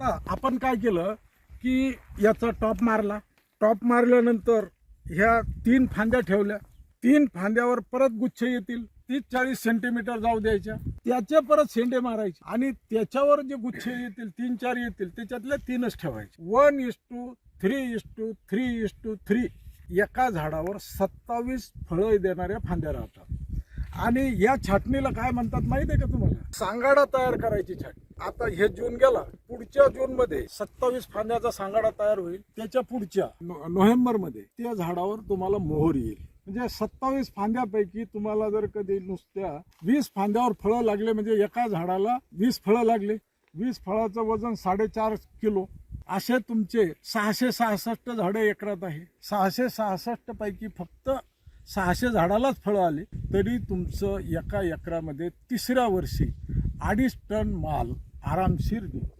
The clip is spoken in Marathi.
आता आपण काय केलं की याचा टॉप मारला. टॉप मारल्यानंतर ह्या तीन फांद्या ठेवल्या. तीन फांद्यावर परत गुच्छ येतील. तीस चाळीस सेंटीमीटर जाऊ द्यायच्या. त्याचे परत शेंडे मारायचे. आणि त्याच्यावर जे गुच्छ येतील तीन चार येतील त्याच्यातले तीनच ठेवायचे. One is two three is two three is two three एका झाडावर सत्तावीस फळं देणाऱ्या फांद्या राहतात. आणि या छाटणीला काय म्हणतात माहिती आहे का तुम्हाला? सांगाडा तयार करायची छाटणी. आता हे जून गेला पुढच्या जून मध्ये सत्तावीस फांद्याचा सांगाडा तयार होईल. त्याच्या पुढच्या नोव्हेंबरमध्ये त्या झाडावर तुम्हाला मोहर येईल. म्हणजे सत्तावीस फांद्यापैकी तुम्हाला जर कधी नुसत्या वीस फांद्यावर फळं लागले म्हणजे एका झाडाला वीस फळं लागले वीस फळाचं वजन साडेचार किलो असे तुमचे सहाशे सहासष्ट झाडे एकरात आहे. सहाशे सहासष्ट पैकी फक्त सहाशे झाडालाच फळं आली तरी तुमचं एका एकरामध्ये तिसऱ्या वर्षी अडीच टन माल haram sirdi. Şey